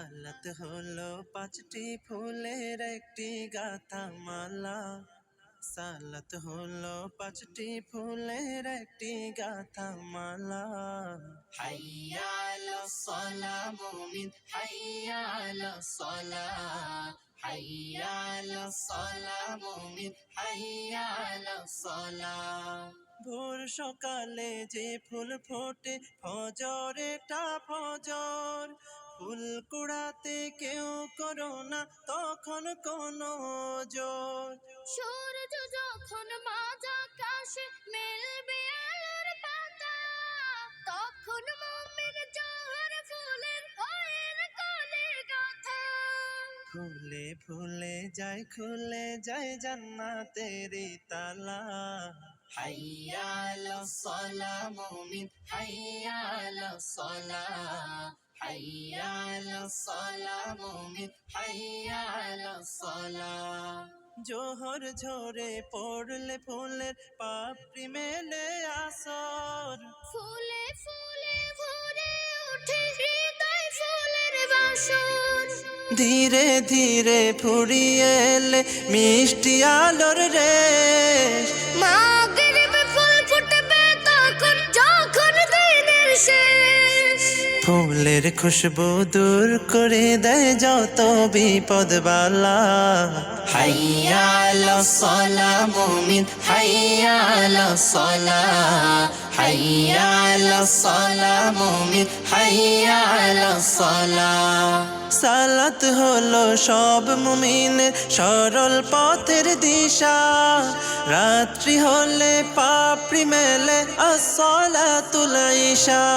সালাত হলো পাঁচটি ফুলের একটি গাথা মালা। সালাত হলো পাঁচটি ফুলের একটি গাথা মালা। হাইয়া আলা সলা মুমিন হাইয়া আলা সলা। হাইয়া আলা সলা মুমিন হাইয়া আলা সলা। ভোর সকালে যে ফুল ফোটে ফজরেটা ফজর। ফুল কুড়াতে কেউ করো না তখন কোনো জোর। সূর্য যখন মাঝ আকাশে মেলবে আলোর পাতা তখন মুমিন জোহর ফুলের কোলে গাথা। ফুলে ফুলে যায় খুলে যায় জান্নাতের তালা। হাইয়া আলা সলা মুমিন হাইয়া আলা সলা হাইয়া আলা সলা মুমিন হাইয়া আলা সলা জোহর ঝরে পড়লে ফুলের পাপড়ি মেলে আসর। ফুলে ফুলে ভরে ওঠে হৃদয় ফুলের বাসর। ধীরে ধীরে ফুরিয়ে এলে মিষ্টি আলোর রেশ। মাগরিব ফুলের খুশবু দূর করে দেয় যত বিপদ বালা। হাইয়া আলা সলা মুমিন হাইয়া সলা। হাইয়া সলা মুমিন হাইয়া সলা। সালাত হলো সব মুমিনের সরল পথের দিশা। রাত্রি হলে পাপড়ি মেলে আসলা তুলাইশা